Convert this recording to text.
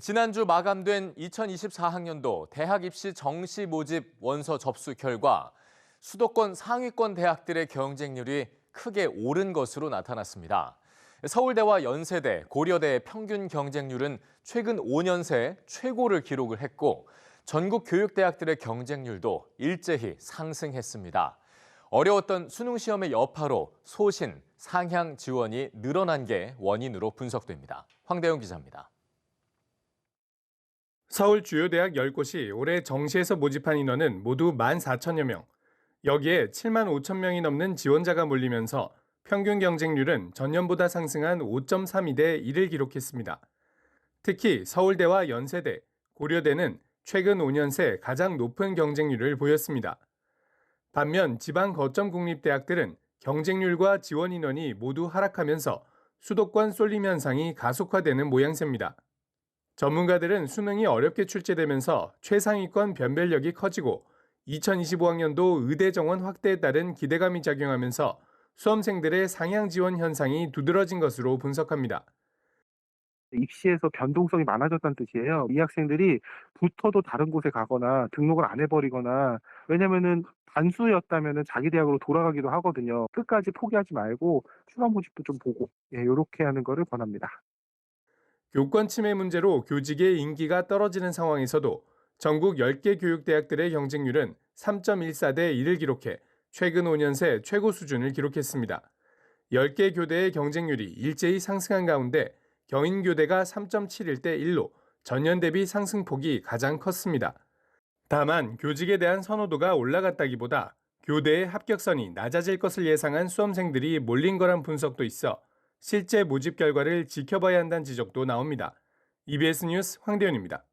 지난주 마감된 2024학년도 대학 입시 정시 모집 원서 접수 결과 수도권 상위권 대학들의 경쟁률이 크게 오른 것으로 나타났습니다. 서울대와 연세대, 고려대의 평균 경쟁률은 최근 5년 새 최고를 기록을 했고 전국 교육대학들의 경쟁률도 일제히 상승했습니다. 어려웠던 수능 시험의 여파로 소신, 상향 지원이 늘어난 게 원인으로 분석됩니다. 황대영 기자입니다. 서울 주요 대학 10곳이 올해 정시에서 모집한 인원은 모두 14,000여 명. 여기에 7만 5천 명이 넘는 지원자가 몰리면서 평균 경쟁률은 전년보다 상승한 5.32대 1을 기록했습니다. 특히 서울대와 연세대, 고려대는 최근 5년 새 가장 높은 경쟁률을 보였습니다. 반면 지방 거점 국립대학들은 경쟁률과 지원 인원이 모두 하락하면서 수도권 쏠림 현상이 가속화되는 모양새입니다. 전문가들은 수능이 어렵게 출제되면서 최상위권 변별력이 커지고 2025학년도 의대 정원 확대에 따른 기대감이 작용하면서 수험생들의 상향 지원 현상이 두드러진 것으로 분석합니다. 입시에서 변동성이 많아졌다는 뜻이에요. 이 학생들이 붙어도 다른 곳에 가거나 등록을 안 해버리거나 왜냐면은 단수였다면은 자기 대학으로 돌아가기도 하거든요. 끝까지 포기하지 말고 추가 모집도 좀 보고 예, 이렇게 하는 거를 권합니다. 교권 침해 문제로 교직의 인기가 떨어지는 상황에서도 전국 10개 교육대학들의 경쟁률은 3.14대 1을 기록해 최근 5년 새 최고 수준을 기록했습니다. 10개 교대의 경쟁률이 일제히 상승한 가운데 경인교대가 3.71대 1로 전년 대비 상승폭이 가장 컸습니다. 다만 교직에 대한 선호도가 올라갔다기보다 교대의 합격선이 낮아질 것을 예상한 수험생들이 몰린 거란 분석도 있어 실제 모집 결과를 지켜봐야 한다는 지적도 나옵니다. EBS 뉴스 황대현입니다.